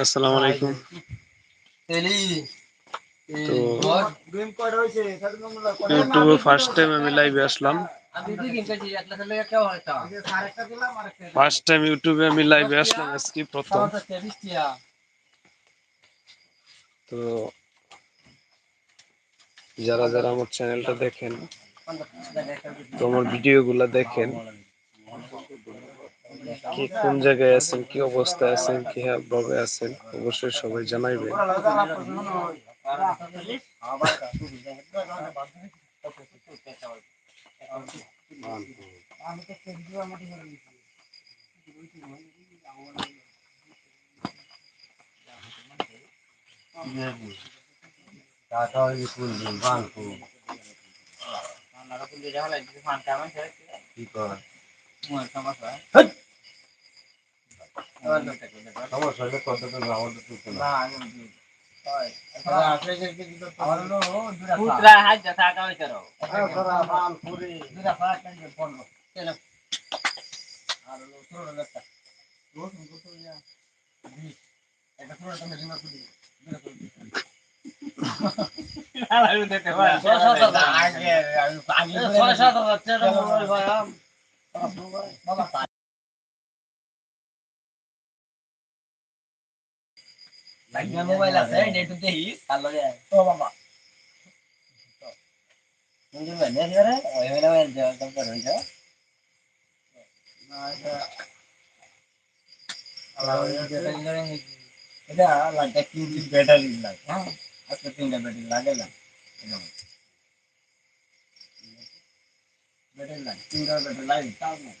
আসসালামু আলাইকুম। তো ইউটিউবে ফার্স্ট টাইম আমি লাইভে আসলাম। ফার্স্ট টাইম ইউটিউবে আমি লাইভে আসলাম আজকে প্রথম। তো যারা যারা আমার চ্যানেলটা দেখেন তো আমার ভিডিওগুলো দেখেন। কি কোন জায়গায় আছেন কি অবস্থায় আছেন কি ভাবে আছেন অবশ্যই সবাই জানাইবেন কি কর? সমস্যা হলে কত আমাদের তুলতে না হাত যথা কামে করো মোবাইল আছে নেটু দেই ভালো যায় ও বাবা তুমি বলে রে ওই হলো এর জল তো করে যাও এটা লাগে কি ব্যাটারি লাগে হ্যাঁ আজকে তিনটা ব্যাটারি লাগে না ব্যাটারি লাগে তিনটা ব্যাটারি লাগে তাও না